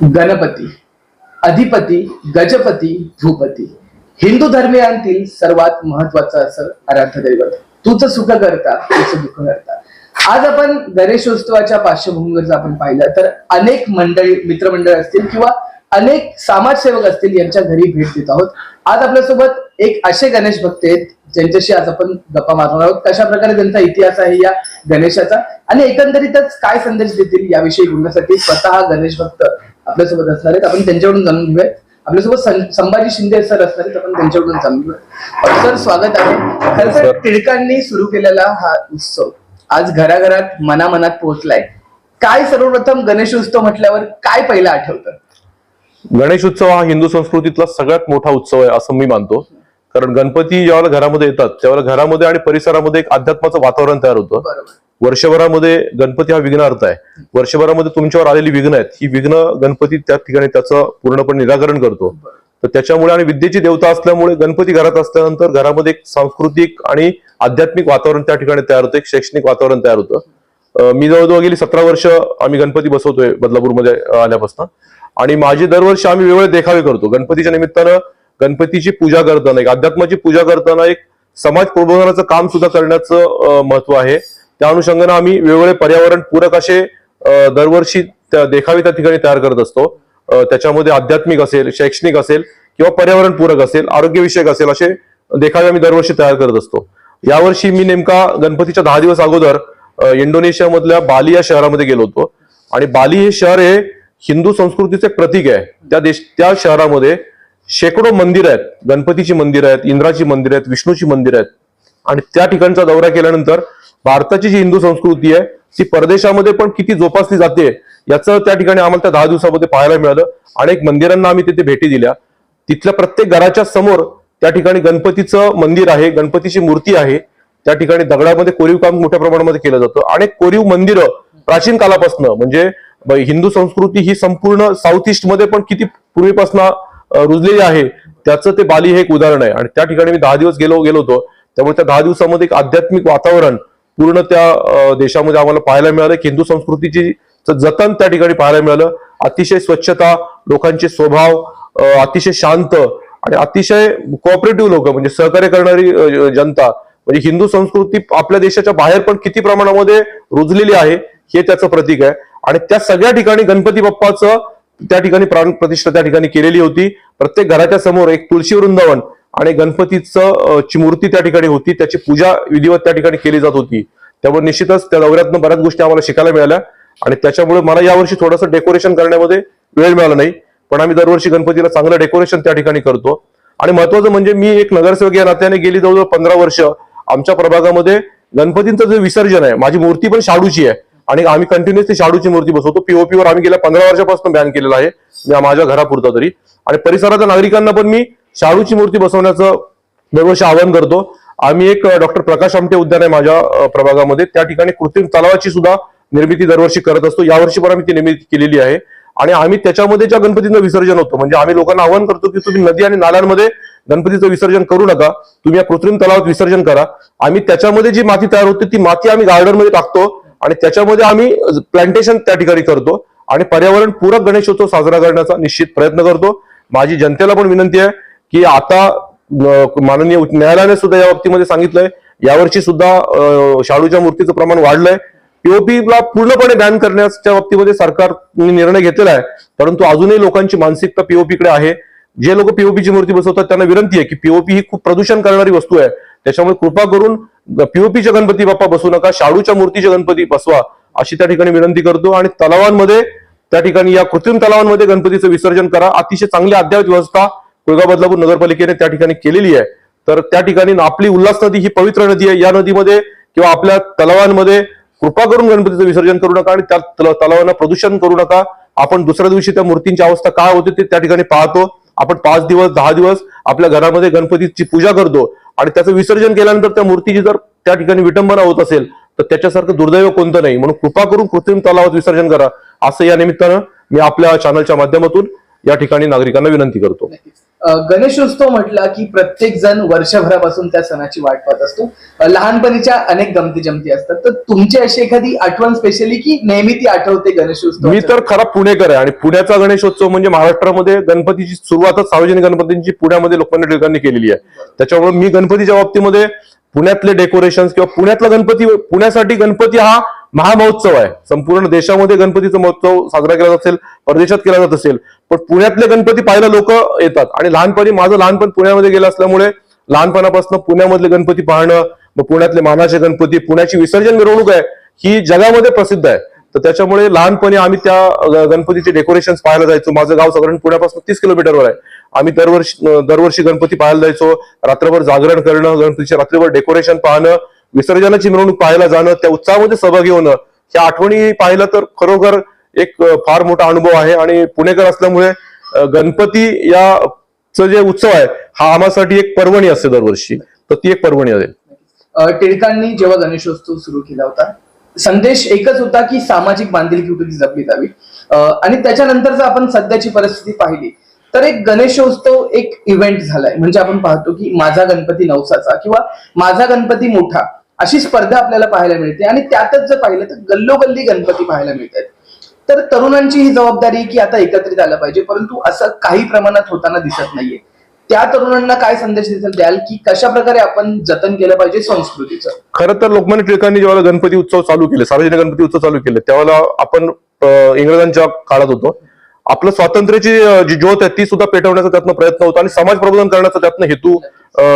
गणपती अधिपती गजपती भूपती. हिंदू धर्मियांतील सर्वात महत्वाचं असं आराध्य दैवत. तूच सुख करता तूच दुःख करता. आज आपण गणेशोत्सवाच्या पार्श्वभूमीवर जर आपण पाहिलं तर अनेक मंडळी मित्रमंडळ असतील किंवा अनेक समाजसेवक असतील यांच्या घरी भेट देत आहोत. आज आपल्यासोबत एक असे गणेश भक्त आहेत ज्यांच्याशी आज आपण गप्पा मारणार आहोत. कशा प्रकारे त्यांचा इतिहास आहे या गणेशाचा आणि एकंदरीतच काय संदेश देतील याविषयी बोलण्यासाठी स्वतः गणेश भक्त आपल्यासोबत असणार आहेत. आपण त्यांच्याकडून जाणून घेऊयात आपल्यासोबत संभाजी शिंदे सर असणार आहेत आपण त्यांच्याकडून जाणून घेऊया. सर स्वागत आहे. खरं तर सर. टिळकांनी सुरू केलेला हा उत्सव आज घराघरात मनामनात पोहोचलाय. काय सर्वप्रथम गणेश उत्सव म्हटल्यावर काय पहिलं आठवतं? गणेश उत्सव हा हिंदू संस्कृतीतला सगळ्यात मोठा उत्सव आहे असं मी मानतो. कारण गणपती ज्यावेळेला घरामध्ये येतात त्यावेळेला घरामध्ये आणि परिसरामध्ये एक अध्यात्माचं वातावरण तयार होतं. वर्षभरामध्ये गणपती हा विघ्नार्थ आहे. वर्षभरामध्ये तुमच्यावर आलेली विघ्न आहेत. ही विघ्न गणपती त्या ठिकाणी त्याचं पूर्णपणे निराकरण करतो. तर त्याच्यामुळे आणि विद्येची देवता असल्यामुळे गणपती घरात असल्यानंतर घरामध्ये एक सांस्कृतिक आणि आध्यात्मिक वातावरण त्या ठिकाणी तयार होतं. एक शैक्षणिक वातावरण तयार होतं. मी जवळजवळ गेली सतरा वर्ष आम्ही गणपती बसवतोय बदलापूरमध्ये आल्यापासून. आणि माझी दरवर्षी आम्ही वेगवेगळे देखावे करतो. गणपतीच्या निमित्तानं गणपतीची पूजा करताना एक अध्यात्माची पूजा करताना एक समाज प्रबोधनाचं काम सुद्धा करण्याचं महत्त्व आहे. त्या अनुषंगाने आम्ही वेगवेगळे पर्यावरण पूरक असे दरवर्षी त्या देखावे त्या ठिकाणी तयार करत असतो. त्याच्यामध्ये आध्यात्मिक असेल शैक्षणिक असेल किंवा पर्यावरण पूरक असेल आरोग्यविषयक असेल असे देखावे आम्ही दरवर्षी तयार करत असतो. यावर्षी मी नेमका गणपतीच्या दहा दिवस अगोदर इंडोनेशियामधल्या बाली या शहरामध्ये गेलो होतो. आणि बाली हे शहर हे हिंदू संस्कृतीचे प्रतीक आहे. त्या देश त्या शहरामध्ये शेकडो मंदिर आहेत. गणपतीची मंदिर आहेत इंद्राची मंदिर आहेत विष्णूची मंदिर आहेत. आणि त्या ठिकाणचा दौरा केल्यानंतर भारताची जी हिंदू संस्कृती आहे ती परदेशामध्ये पण किती जोपासली जाते याचं त्या ठिकाणी आम्हाला त्या दहा दिवसामध्ये पाहायला मिळालं. अनेक मंदिरांना आम्ही तिथे भेटी दिल्या. तिथल्या प्रत्येक घराच्या समोर त्या ठिकाणी गणपतीचं मंदिर आहे गणपतीची मूर्ती आहे. त्या ठिकाणी दगडामध्ये कोरीव काम मोठ्या प्रमाणामध्ये केलं जातं. अनेक कोरीव मंदिरं प्राचीन कालापासून म्हणजे ब- हिंदू संस्कृती ही संपूर्ण साऊथ ईस्टमध्ये पण किती पूर्वीपासून रुजलेली आहे त्याचं ते बाली हे एक उदाहरण आहे. आणि त्या ठिकाणी मी दहा दिवस गेलो गेलो होतो. त्यामुळे त्या दहा दिवसामध्ये एक आध्यात्मिक वातावरण पूर्ण त्या देशामध्ये आम्हाला पाहायला मिळालं. हिंदू संस्कृतीची जतन त्या ठिकाणी पाहायला मिळालं. अतिशय स्वच्छता लोकांचे स्वभाव अतिशय शांत आणि अतिशय कोऑपरेटिव्ह लोक म्हणजे सहकार्य करणारी जनता. म्हणजे हिंदू संस्कृती आपल्या देशाच्या बाहेर पण किती प्रमाणामध्ये रुजलेली आहे हे त्याचं प्रतीक आहे. आणि त्या सगळ्या ठिकाणी गणपती बाप्पाचं त्या ठिकाणी प्राण प्रतिष्ठा त्या ठिकाणी केलेली होती. प्रत्येक घराच्या समोर एक तुळशी वृंदावन आणि गणपतीचं ची मूर्ती त्या ठिकाणी होती त्याची पूजा विधिवत त्या ठिकाणी केली जात होती. त्यामुळे निश्चितच त्या दौऱ्यातनं बऱ्याच गोष्टी आम्हाला शिकायला मिळाल्या. आणि त्याच्यामुळे मला यावर्षी थोडंसं डेकोरेशन करण्यामध्ये वेळ मिळाला नाही. पण आम्ही दरवर्षी गणपतीला चांगलं डेकोरेशन त्या ठिकाणी करतो. आणि महत्वाचं म्हणजे मी एक नगरसेवक या नात्याने गेली जवळजवळ पंधरा वर्ष. आमच्या प्रभागामध्ये गणपतींचं जे विसर्जन आहे माझी मूर्ती पण शाडूची आहे. आणि आम्ही कंटिन्युअसली शाडूची मूर्ती बसवतो. पीओपीवर आम्ही गेल्या पंधरा वर्षापासून बॅन केलेला आहे. या माझ्या घरापुरता तरी. आणि परिसराच्या नागरिकांना पण मी शाडूची मूर्ती बसवण्याचं दरवर्षी आवाहन करतो. आम्ही एक डॉक्टर प्रकाश आमटे उद्यान आहे माझ्या प्रभागामध्ये. त्या ठिकाणी कृत्रिम तलावाची सुद्धा निर्मिती दरवर्षी करत असतो. यावर्षी पण आम्ही ती निर्मिती केलेली आहे. आणि आम्ही त्याच्यामध्ये ज्या गणपतीचं विसर्जन होतं म्हणजे आम्ही लोकांना आवाहन करतो की तुम्ही नदी आणि नाल्यांमध्ये गणपतीचं विसर्जन करू नका. तुम्ही या कृत्रिम तलावात विसर्जन करा. आम्ही त्याच्यामध्ये जी माती तयार होते ती माती आम्ही गार्डनमध्ये टाकतो आणि त्याच्यामध्ये आम्ही प्लांटेशन त्या ठिकाणी करतो. आणि पर्यावरण पूरक गणेशोत्सव साजरा करण्याचा निश्चित प्रयत्न करतो. माझी जनतेला पण विनंती आहे की आता माननीय न्यायालयाने सुद्धा या बाबतीमध्ये सांगितलंय. यावर्षी सुद्धा शाडूच्या मूर्तीचं प्रमाण वाढलंय. पीओपीला पूर्णपणे बॅन करण्याच्या बाबतीमध्ये सरकारने निर्णय घेतलेला आहे. परंतु अजूनही लोकांची मानसिकता पीओपीकडे आहे. जे लोक पीओपीची मूर्ती बसवतात त्यांना विनंती आहे की पीओपी ही खूप प्रदूषण करणारी वस्तू आहे. त्याच्यामुळे कृपा करून पीओपीच्या गणपती बाप्पा बसवू नका शाडूच्या मूर्तीचे गणपती बसवा अशी त्या ठिकाणी विनंती करतो. आणि तलावांमध्ये त्या ठिकाणी या कृत्रिम तलावांमध्ये गणपतीचं विसर्जन करा. अतिशय चांगली अद्ययावत व्यवस्था कुळगाव बदलापूर नगरपालिकेने त्या ठिकाणी केलेली आहे. तर त्या ठिकाणी आपली उल्हास नदी ही पवित्र नदी आहे. या नदीमध्ये किंवा आपल्या तलावांमध्ये कृपा करून गणपतीचं विसर्जन करू नका आणि त्या तलावांना प्रदूषण करू नका. आपण दुसऱ्या दिवशी त्या मूर्तींची अवस्था काय होते ते त्या ठिकाणी पाहतो. आपण पाच दिवस दहा दिवस आपल्या घरामध्ये गणपतीची पूजा करतो. आणि त्याचं विसर्जन केल्यानंतर त्या मूर्तीची जर त्या ठिकाणी विटंबना होत असेल तर त्याच्यासारखं दुर्दैव कोणतं नाही. म्हणून कृपा करून कृत्रिम तलावात विसर्जन करा. असं या निमित्तानं मी आपल्या चॅनलच्या माध्यमातून या ठिकाणी नागरिकांना विनंती करतो. गणेशोत्सव म्हटला की प्रत्येक जण वर्षभरापासून त्या सणाची वाट पाहत असतो. लहानपणीच्या अनेक गमती जमती असतात. तर तुमची अशी एखादी आठवण स्पेशली की नेहमी ती आठवते गणेशोत्सव मी तर खरा पुणेकर आहे आणि पुण्याचा गणेशोत्सव म्हणजे महाराष्ट्रामध्ये गणपतीची सुरुवातच सार्वजनिक गणपतींची पुण्यामध्ये लोकांनी टिळकांनी केलेली आहे. त्याच्यामुळे मी गणपतीच्या बाबतीमध्ये पुण्यातले डेकोरेशन किंवा पुण्यातला गणपती पुण्यासाठी गणपती हा महामहोत्सव आहे. संपूर्ण देशामध्ये गणपतीचा महोत्सव साजरा केला जात असेल परदेशात केला जात असेल पण पुण्यातले गणपती पाहायला लोक येतात. आणि लहानपणी माझं लहानपण पुण्यामध्ये गेलं असल्यामुळे लहानपणापासून पुण्यामधले गणपती पाहणं मग पुण्यातले मानाचे गणपती पुण्याची विसर्जन मिरवणूक आहे ही जगामध्ये प्रसिद्ध आहे. तर त्याच्यामुळे लहानपणी आम्ही त्या गणपतीचे डेकोरेशन पाहायला जायचो. माझं गाव साधारण पुण्यापासून तीस किलोमीटरवर आहे. आम्ही दरवर्षी दरवर्षी गणपती पाहायला जायचो. रात्रभर जागरण करणं गणपतीचे रात्रीभर डेकोरेशन पाहणं विसर्जनाची मिरवणूक पाहायला जाणं त्या उत्साहामध्ये सहभागी होणं ह्या आठवणी पाहिलं तर खरोखर एक फार मोठा अनुभव आहे. आणि पुणेकर असल्यामुळे गणपती या जे उत्सव आहे हा आम्हासाठी एक पर्वणी असते दरवर्षी. तर ती एक पर्वणी आहे. टिळकांनी जेव्हा गणेशोत्सव सुरू केला होता संदेश एकच होता की सामाजिक बांधिलकी कुठे जपली जावी. आणि त्याच्यानंतर जर आपण सध्याची परिस्थिती पाहिली. तर एक गणेशोत्सव एक इव्हेंट झालाय. म्हणजे आपण पाहतो की माझा गणपती नवसाचा किंवा माझा गणपती मोठा. अशी स्पर्धा आपल्याला पाहायला मिळते. आणि त्यातच जर पाहिलं तर गल्लोगल्ली गणपती पाहायला मिळतात. तर तरुणांची ही जबाबदारी की आता एकत्रित आलं पाहिजे परंतु असं काही प्रमाणात होताना दिसत नाहीये. त्या तरुणांना काय संदेश द्याल की कशा प्रकारे आपण जतन केलं पाहिजे संस्कृतीचं? खरं तर लोकमान्य टिळकांनी जेव्हा गणपती उत्सव चालू केले सार्वजनिक गणपती उत्सव चालू केले त्यावेळेला आपण इंग्रजांच्या काळात होतो. आपलं स्वातंत्र्याची जी ज्योत आहे ती सुद्धा पेटवण्याचा त्यातनं प्रयत्न होता आणि समाज प्रबोधन करण्याचा त्यातनं हेतू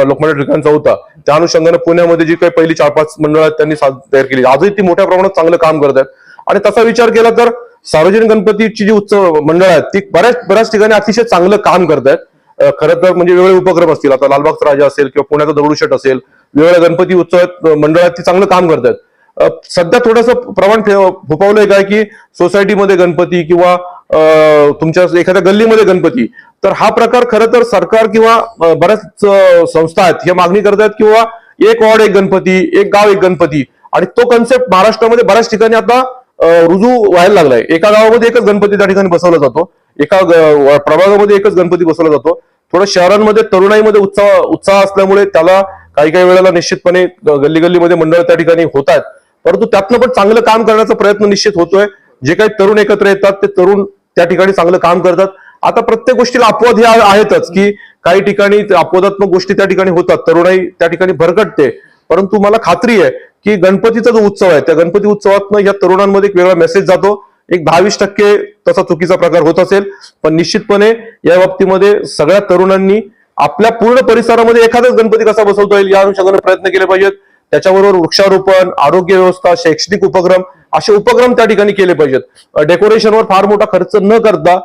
लोकमान्य टिळकांचा होता. त्या अनुषंगाने पुण्यामध्ये जी काही पहिली चार पाच मंडळ आहेत त्यांनी तयार केली. आजही ती मोठ्या प्रमाणात चांगलं काम करत आहेत. आणि तसा विचार केला तर सार्वजनिक गणपतीची जी उत्सव मंडळ आहेत ती बऱ्याच बऱ्याच ठिकाणी अतिशय चांगलं काम करत आहेत. खरं तर म्हणजे वेगवेगळे उपक्रम असतील. आता लालबागचा राजा असेल किंवा पुण्याचा दगडूशेठ असेल वेगवेगळ्या गणपती उत्सवात मंडळात ती चांगलं काम करतात आहेत. सध्या थोडंसं प्रमाण ठेव- काय की सोसायटीमध्ये गणपती किंवा तुमच्या एखाद्या गल्लीमध्ये गणपती तर हा प्रकार खरं तर सरकार किंवा बऱ्याच संस्था आहेत हे मागणी करतात किंवा एक वॉर्ड एक गणपती एक गाव एक गणपती आणि तो कन्सेप्ट महाराष्ट्रामध्ये बऱ्याच ठिकाणी आता रुजू व्हायला लागलाय. एका गावामध्ये एकच गणपती त्या ठिकाणी बसवला जातो एका ग- प्रभागामध्ये एकच गणपती बसवला जातो. थोडं शहरांमध्ये तरुणाईमध्ये उत्साह उत्साह असल्यामुळे त्याला काही काही वेळेला निश्चितपणे गल्ली गल्लीमध्ये मंडळ त्या ठिकाणी होत आहेत परंतु त्यातनं पण चांगलं काम करण्याचा प्रयत्न निश्चित होतोय. जे काही तरुण एकत्र येतात ते तरुण त्या ठिकाणी चांगलं काम करतात. आता प्रत्येक गोष्टीला अपवाद हे आहेतच की काही ठिकाणी अपवादात्मक गोष्टी त्या ठिकाणी होतात. तरुणाई त्या ठिकाणी भरकटते. परंतु मला खात्री आहे की गणपतीचा जो उत्सव आहे त्या गणपती उत्सवातनं या तरुणांमध्ये एक वेगळा मेसेज जातो. एक बावीस टक्के तसा चुकीचा प्रकार होत असेल. पण निश्चितपणे या बाबतीमध्ये सगळ्या तरुणांनी आपल्या पूर्ण परिसरामध्ये एखादाच गणपती कसा बसवता येईल या अनुषंगाने प्रयत्न केले पाहिजेत. त्याच्याबरोबर वृक्षारोपण आरोग्य व्यवस्था शैक्षणिक उपक्रम असे उपक्रम त्या ठिकाणी केले पाहिजेत. डेकोरेशनवर फार मोठा खर्च न करता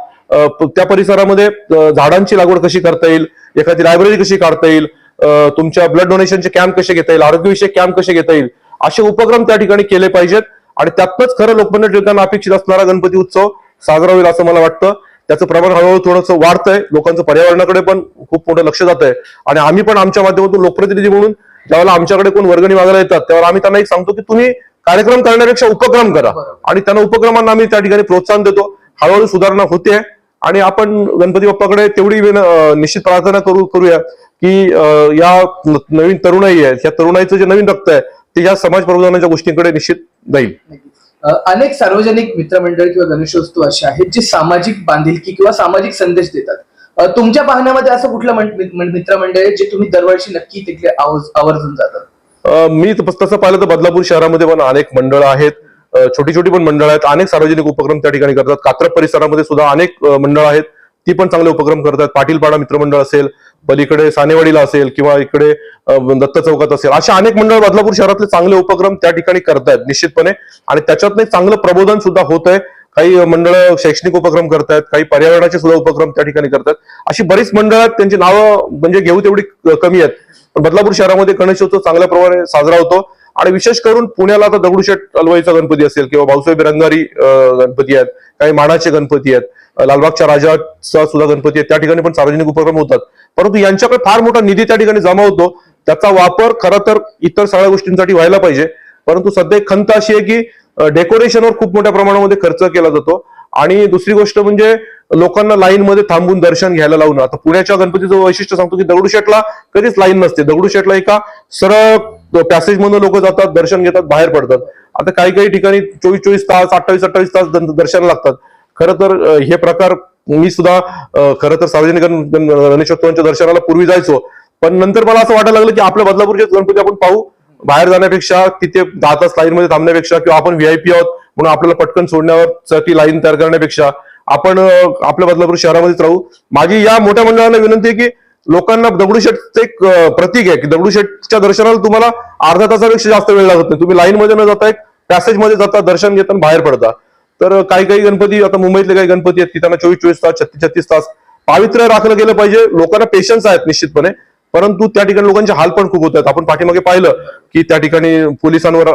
त्या परिसरामध्ये झाडांची लागवड कशी करता येईल एखादी लायब्ररी कशी काढता येईल तुमच्या ब्लड डोनेशनचे कॅम्प कसे घेता येईल आरोग्यविषयक कॅम्प कसे घेता येईल असे उपक्रम त्या ठिकाणी केले पाहिजेत. आणि त्यातनंच खरं लोकमान्य टिळकांना अपेक्षित असणारा गणपती उत्सव साजरा होईल असं मला वाटतं. त्याचं प्रमाण हळूहळू थोडंसं वाढतंय. लोकांचं पर्यावरणाकडे पण खूप मोठं लक्ष जात आहे आणि आम्ही पण आमच्या माध्यमातून लोकप्रतिनिधी म्हणून ज्यावेळेला आमच्याकडे कोण वर्गणी मागायला येतात त्यावेळेला आम्ही त्यांना एक सांगतो की तुम्ही कार्यक्रम करण्यापेक्षा उपक्रम करा. आणि त्यांना उपक्रमांना आम्ही त्या ठिकाणी प्रोत्साहन देतो. हळूहळू सुधारणा होते आणि आपण गणपती बाप्पाकडे तेवढी निश्चित प्रार्थना करू करूया की या नवीन तरुणाई आहे या तरुणाईचं जे नवीन रक्त आहे ते या समाज प्रबोधनाच्या गोष्टींकडे निश्चित जाईल. अनेक सार्वजनिक मित्रमंडळ किंवा गणेशोत्सव असे आहेत जे सामाजिक बांधिलकी किंवा सामाजिक संदेश देतात. तुमच्या पाहण्यामध्ये असं कुठलं मित्र- मित्रमंडळ जे तुम्ही दरवर्षी नक्की तिथले आवर्जून जातात? मी तसं पाहिलं तर बदलापूर शहरामध्ये पण अनेक मंडळ आहेत. छोटी छोटी पण मंडळ आहेत. अनेक सार्वजनिक उपक्रम त्या ठिकाणी करतात. कात्रप परिसरामध्ये सुद्धा अनेक मंडळ आहेत. ती पण चांगले उपक्रम करतात. पाटीलपाडा मित्रमंडळ असेल पलीकडे सानेवाडीला असेल किंवा इकडे दत्त चौकात असेल. अशा अनेक मंडळ बदलापूर शहरातले चांगले उपक्रम त्या ठिकाणी करतायत निश्चितपणे. आणि त्याच्यातनं चांगलं प्रबोधन सुद्धा होत आहे काही मंडळ शैक्षणिक उपक्रम करतायत काही पर्यावरणाचे सुद्धा उपक्रम त्या ठिकाणी करतात. अशी बरीच मंडळ आहेत त्यांची नावं म्हणजे घेऊ तेवढी कमी आहेत. पण बदलापूर शहरामध्ये गणेशोत्सव चांगल्या प्रमाणे साजरा होतो आणि विशेष करून पुण्याला आता दगडूशेठ अलवाईचा गणपती असेल किंवा भाऊसाहेब रंगारी गणपती आहेत काही माडाचे गणपती आहेत लालबागच्या राजाचा सुद्धा गणपती आहेत त्या ठिकाणी पण सार्वजनिक उपक्रम होतात. परंतु यांच्याकडे फार मोठा निधी त्या ठिकाणी जमा होतो त्याचा वापर खरं तर इतर सगळ्या गोष्टींसाठी व्हायला पाहिजे. परंतु सध्या एक खंत अशी आहे की डेकोरेशनवर खूप मोठ्या प्रमाणामध्ये खर्च केला जातो. आणि दुसरी गोष्ट म्हणजे लोकांना लाईन मध्ये थांबून दर्शन घ्यायला लावणं. आता पुण्याच्या गणपतीचं वैशिष्ट्य सांगतो की दगडूशेठला कधीच लाईन नसते. दगडूशेठला एका सरळ पॅसेज मधून लोक जातात दर्शन घेतात बाहेर पडतात. आता काही काही ठिकाणी चोवीस चोवीस तास अठ्ठावीस अठ्ठावीस तास दर्शनाला लागतात. खरं तर हे प्रकार मी सुद्धा खरं तर सार्वजनिक गणेशोत्सवांच्या दर्शनाला पूर्वी जायचो. पण नंतर मला असं वाटायला लागलं की आपल्या बदलापूरचे गणपती आपण पाहू. बाहेर जाण्यापेक्षा तिथे दहा तास लाईन मध्ये थांबण्यापेक्षा किंवा आपण व्हीआयपी आहोत म्हणून आपल्याला पटकन सोडण्यावर ती लाईन तयार करण्यापेक्षा आपण आपल्या बदलापूर शहरामध्येच राहू. माझी या मोठ्या मंडळांना विनंती आहे की लोकांना दगडूशेठचं एक प्रतीक आहे की दगडूशेठच्या दर्शनाला तुम्हाला अर्धा तासापेक्षा जास्त वेळ लागत नाही. तुम्ही लाईन मध्ये न जाता एक पॅसेजमध्ये जाता दर्शन घेता बाहेर पडता. तर काही काही गणपती आता मुंबईतले काही गणपती आहेत की त्यांना चोवीस चोवीस तास छत्तीस छत्तीस तास पावित्र्य राखलं गेलं पाहिजे. लोकांना पेशन्स आहेत निश्चितपणे. परंतु त्या ठिकाणी लोकांचे हाल पण खूप होत आहेत. आपण पाठीमागे पाहिलं की त्या ठिकाणी पोलिसांवर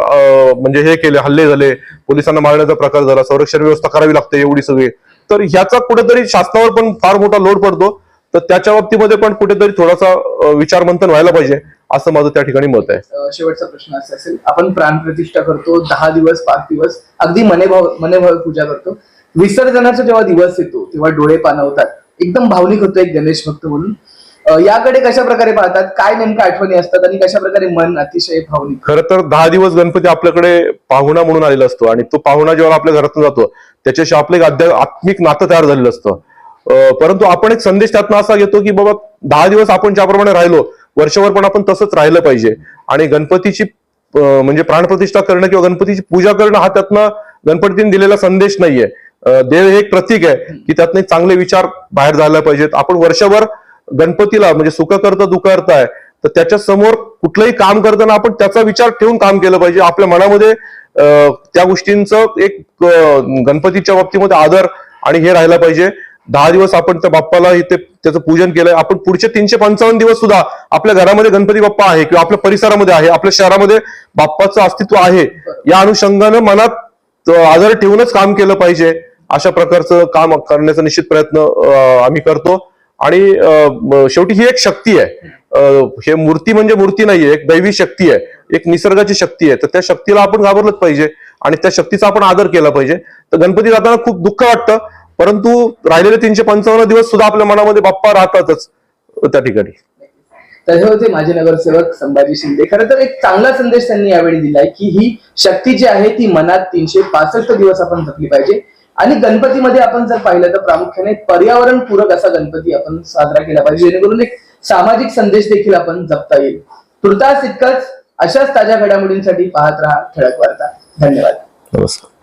म्हणजे हे केले हल्ले झाले. पोलिसांना मारण्याचा प्रकार झाला. संरक्षण व्यवस्था करावी लागते एवढी सगळी. तर ह्याचा कुठेतरी शासनावर पण फार मोठा लोड पडतो. तर त्याच्या बाबतीमध्ये पण कुठेतरी थोडासा विचारमंथन व्हायला पाहिजे असं माझं त्या ठिकाणी मत आहे. शेवटचा प्रश्न असा असेल आपण प्राणप्रतिष्ठा करतो दहा दिवस पाच दिवस अगदी मनेभाव मनेभाव पूजा करतो. विसर्जनाचा जेव्हा दिवस येतो तेव्हा डोळे पाणवतात एकदम भावनिक होतो एक गणेश भक्त म्हणून. याकडे कशा प्रकारे पाहतात? काय नेमक्या आठवणी असतात आणि कशा प्रकारे मन अतिशय भावनिक? खरं तर दहा दिवस गणपती आपल्याकडे पाहुणा म्हणून आलेला असतो आणि तो पाहुणा जेव्हा आपल्या घरातून जातो त्याच्याशी आपलं एक अध्या- आत्मिक नातं तयार झालेलं असतं. परंतु आपण एक संदेश त्यातनं असा घेतो की बाबा दहा दिवस आपण ज्याप्रमाणे राहिलो वर्षभर पण आपण तसंच राहिलं पाहिजे. आणि गणपतीची म्हणजे प्राणप्रतिष्ठा करणं किंवा गणपतीची पूजा करणं हा त्यातनं गणपतीने दिलेला संदेश नाहीये. देव हे एक प्रतीक आहे की त्यातनं एक चांगले विचार बाहेर जायला पाहिजेत. आपण वर्षभर गणपतीला म्हणजे सुख करता दुःख करताय तर त्याच्यासमोर कुठलंही काम करताना आपण त्याचा विचार ठेवून काम केलं पाहिजे. आपल्या मनामध्ये त्या गोष्टींचं एक गणपतीच्या बाबतीमध्ये आदर आणि हे राहिला पाहिजे. दहा दिवस आपण त्या बाप्पाला इथे त्याचं पूजन केलंय. आपण पुढचे तीनशे पंचावन्न दिवस सुद्धा आपल्या घरामध्ये गणपती बाप्पा आहे किंवा आपल्या परिसरामध्ये आहे आपल्या शहरामध्ये बाप्पाचं अस्तित्व आहे. या अनुषंगानं मनात आदर ठेवूनच काम केलं पाहिजे. अशा प्रकारचं काम करण्याचा निश्चित प्रयत्न आम्ही करतो. आणि शेवटी ही एक शक्ती आहे. हे मूर्ती म्हणजे मूर्ती नाहीये एक दैवी शक्ती आहे एक निसर्गाची शक्ती आहे. तर त्या शक्तीला आपण घाबरलंच पाहिजे आणि त्या शक्तीचा आपण आदर केला पाहिजे. तर गणपती जाताना खूप दुःख वाटतं परंतु राहिलेले तीनशे पंचावन्न दिवस सुद्धा आपल्या मनामध्ये बाप्पा राहतातच त्या ठिकाणी. तर हे होते माझे नगरसेवक संभाजी शिंदे. खरं तर एक चांगला संदेश त्यांनी यावेळी दिलाय की ही शक्ती जी आहे ती मनात तीनशे पासष्ट दिवस आपण जपली पाहिजे. आणि गणपतीमध्ये आपण जर पाहिलं तर प्रामुख्याने पर्यावरण पूरक असा गणपती आपण साजरा केला पाहिजे जेणेकरून एक सामाजिक संदेश देखील आपण जपता येईल. तुर्तास इतकंच अशाच ताज्या घडामोडींसाठी पाहत राहा ठळक वार्ता. धन्यवाद. नमस्कार.